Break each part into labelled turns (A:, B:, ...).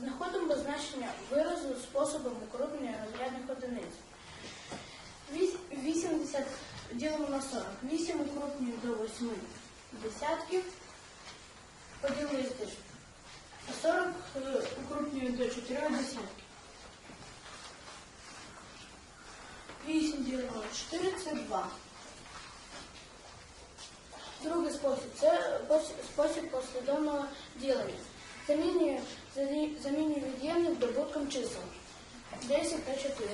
A: Знаходимо значення виразу способом укрупнення розрядних одиниць. 80 ділимо на 40. 8 укрупнюю до 8 десятків. Поділити. 40 е, укрупнюю до 4 десятків. 8 ділимо на 4 це 2. Другий спосіб це спосіб послідовного ділення. Замінюю, замі- замінюю від'ємник добутком чисел. 10 та 4.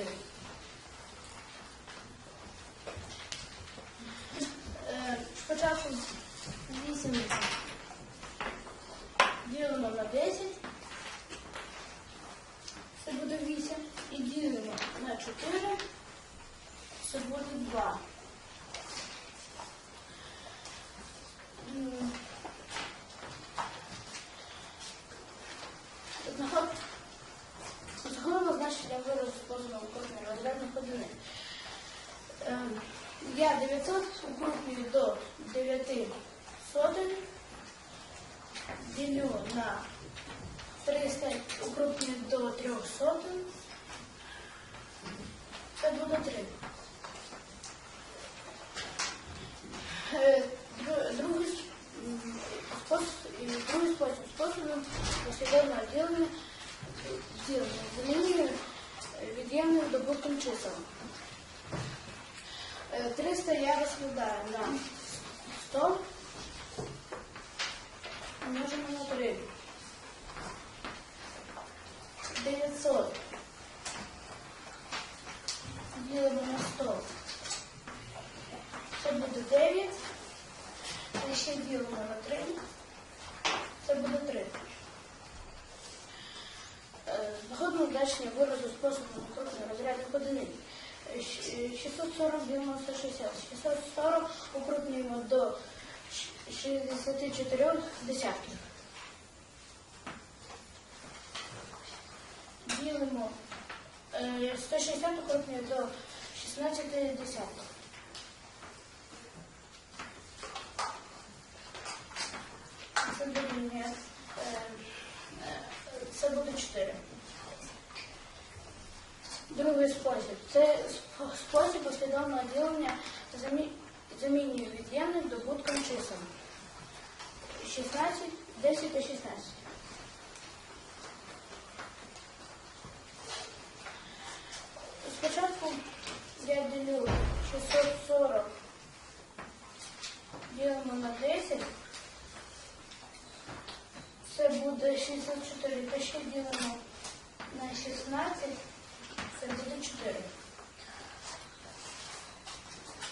A: Е, Спочатку 8 ділимо на 10. Це буде 8. І ділимо на 4. Це буде 2. Знаходимо значення виразу способом укрупнення розрядних одиниць. Ем, Я 900 укрупнюю до 9 сотень, ділю на 300 укрупнюю до 3 сотень, це буде 3. Е, дру- Другий с- м, спосіб, і другий спосіб способом послідовного ділення ділення замінюю е, Від'ємним добутком чисел. Е, 300 я розкладаю на 100 множимо на 3. 900 ділимо на 100. Це буде 9. І ще ділимо на 3. Це буде 3. Е, Знаходимо значення виразу способом укрупнення розрядних одиниць. Е, щ- е, 640 ділимо на 160. 640 укрупнюємо до 64 десятків. Ділимо е, 160 укрупнюємо до 16 десятків. Е, е, це буде 4. Другий спосіб. Це спосіб послідовного ділення замінює від'ємник добутком чисел. 16, 10 та 16. Спочатку я ділю 640 ділимо на 10. Це буде 64, та ще ділимо на 16, це буде 4.